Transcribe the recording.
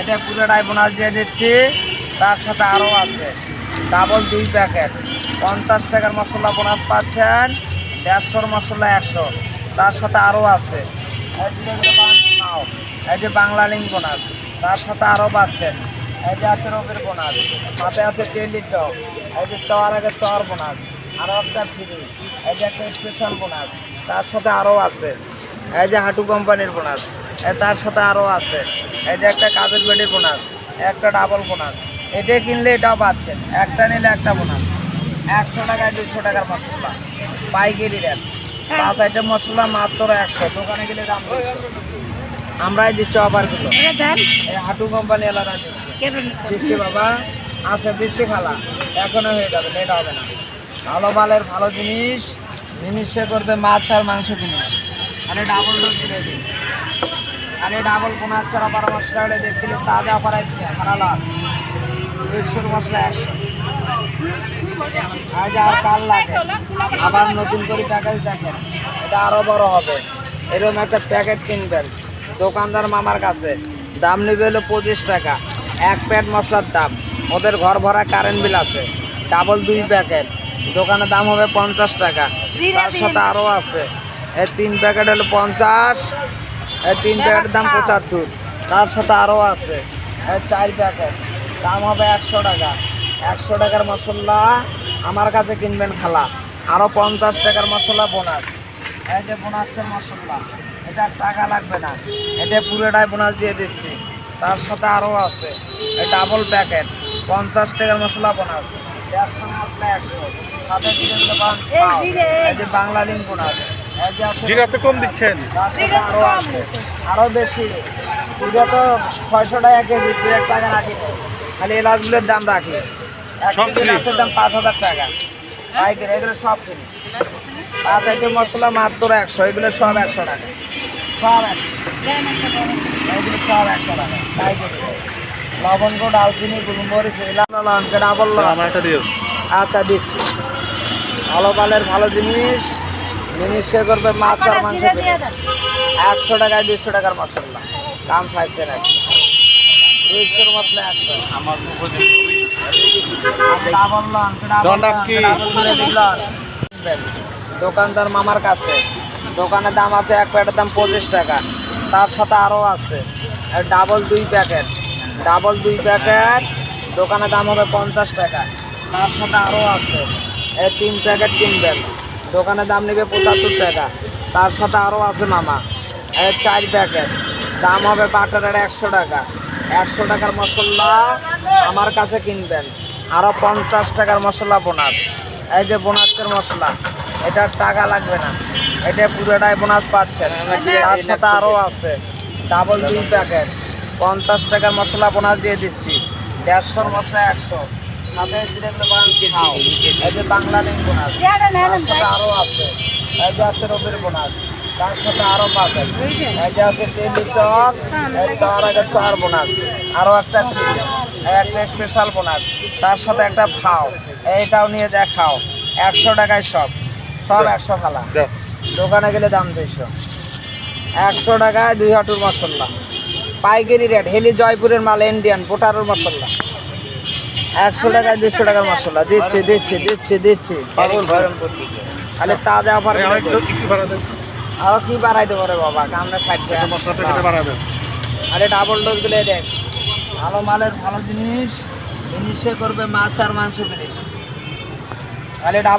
এটা পুরোটাই বোনাস দিয়ে দিচ্ছি। তার সাথে আরও আছে। ডাবল দুই প্যাকেট পঞ্চাশ টাকার মশলা বোনাস পাচ্ছেন। দেড়শোর মশলা একশো। তার সাথে আরও আছে। এই যে বাংলা লিঙ্ক বোনাস। তার সাথে আরও পাচ্ছেন। এই যে আছে রবির বোনাস। সাথে আছে টেলি টপ এই যে চর আগে চর বোনাস। আরও একটা ফ্রি এই যে একটা স্পেশাল বোনাস। তার সাথে আরও আছে। এই যে হাঁটু কোম্পানির বোনাস। তার সাথে আরও আছে। এই যে একটা কাজের বেডির বোনাস একটা ডাবল বোনাস এটা কিনলে এটাও পাচ্ছেন। একটা নিলে একটা বোনাস। একশো টাকায় দুশো টাকার মশলা পাইকারি রেট। পাঁচ আইটেম মশলা মাত্র একশো দোকানে গেলে দাম আমরাই দিচ্ছি অফারগুলো। এই হাঁটু কোম্পানি এলাকা দিচ্ছে। দিচ্ছি বাবা আছে দিচ্ছি খালা। এখনও হয়ে যাবে লেট হবে না। ভালো মালের ভালো জিনিস জিনিসে করবে মাছ আর মাংস জিনিস। আরে ডাবল ডোজ দিয়ে দিই আরে ডাবল পোনার চড়া বারো মশলা হলে দেখছিলে তাজা করাই দিচ্ছে খারাপ লাভ দেড়শোর মশলা একশো। আজ আর কাল লাগে। আবার নতুন করে প্যাকেজ দেখেন। এটা আরও বড় হবে। এরকম একটা প্যাকেট কিনবেন। দোকানদার মামার কাছে। দাম নেবে হলো পঁচিশ টাকা। এক প্যাকেট মশলার দাম। ওদের ঘর ভরা কারেন্ট বিল আছে। ডাবল দুই প্যাকেট দোকানের দাম হবে পঞ্চাশ টাকা। তার সাথে আরও আছে। এই তিন প্যাকেট হলো পঞ্চাশ। তিন প্যাকেটের দাম পঁচাত্তর। তার সাথে আরও আছে। চার প্যাকেট। দাম হবে একশো টাকা। একশো টাকার মশলা আমার কাছে কিনবেন খালা। আরও পঞ্চাশ টাকার মশলা বোনাস। এই যে বোনাসের মশলা এটা টাকা লাগবে না। এটা পুরোটাই বোনাস দিয়ে দিচ্ছি। তার সাথে আরও আছে। এই ডাবল প্যাকেট পঞ্চাশ টাকার মশলা বোনাস। দেড়শো মশলা একশো। সাথে বাংলা লিঙ্ক বোনাস। জিরা তো কম দিচ্ছেন? আরও বেশি। এটা তো ছয়শো টাকা কেজি দেড় টাকা রাখি খালি এলাচগুলোর দাম রাখি। এক কেজি? মাছের দাম পাঁচ হাজার টাকা। পাইকারি এগুলো সব কিনি পাঁচ আইটেম মশলা মাত্র একশো এগুলো সব একশো টাকা। সব একশো। এগুলো সব একশো টাকা পাইকারি। লবঙ্গ ডালচিনি গোলমরিচ এলাচ লঙ্কা ডাবল আচ্ছা দিচ্ছি। ভালো মালের ভালো জিনিস। জিনিস করবে মাছ আর মাংস একশো টাকায় দুশো টাকার মশলা দাম পাইছে না। দুইশোর মশলা একশো। আমার? দোকানদার মামার কাছে। দোকানের দাম আছে এক প্যাকেটের দাম পঁচিশ টাকা। তার সাথে আরও আছে। ডাবল দুই প্যাকেট। ডাবল দুই প্যাকেট দোকানের দাম হবে পঞ্চাশ টাকা। তার সাথে আরও আছে। এই তিন প্যাকেট কিনবেন। দোকানের দাম নেবে পঁচাত্তর টাকা। তার সাথে আরও আছে মামা। এই চার প্যাকেট। দাম হবে বাটারের একশো টাকা। একশো টাকার মশলা আমার কাছে কিনবেন। আরও পঞ্চাশ টাকার মশলা বোনাস। এই যে বোনাসের মশলা এটার টাকা লাগবে না। এটা পুরোটাই বোনাস পাচ্ছেন। তার সাথে আরও আছে। ডাবল দুই প্যাকেট। পঞ্চাশ টাকার মশলা বোনাস দিয়ে দিচ্ছি। দেড়শোর মশলা একশো। সাথে এই যে বাংলা লিঙ্ক বোনাস। আরও আছে। এই যে আছে রবির বোনাস। তার সাথে আরও পাবেন এই যে আছে টেলি টক চার আগে চার বোনাস। আরও একটা একটা স্পেশাল বোনাস। তার সাথে একটা খাও এইটাও নিয়ে যা খাও একশো টাকায় সব। সব একশো খালা। দোকানে গেলে দাম দুইশো। একশো টাকায় দুই হাঁটুর মশলা। পাইকারি রেট হেলি জয়পুরের মাল ইন্ডিয়ান পোটারোর মশলা। একশো টাকা দুশো টাকার মশলা। দিচ্ছে দিচ্ছে দিচ্ছে দিচ্ছে। তাহলে তা দেওয়া তাজা অফার আরও কি বাড়াই দেবো রে বাবা? আমরা ষাট টাকা আরে ডাবল ডোজগুলো দেখ। ভালো মালের ভালো জিনিস। জিনিসে করবে মাছ আর মাংস জিনিস আরে ডাবল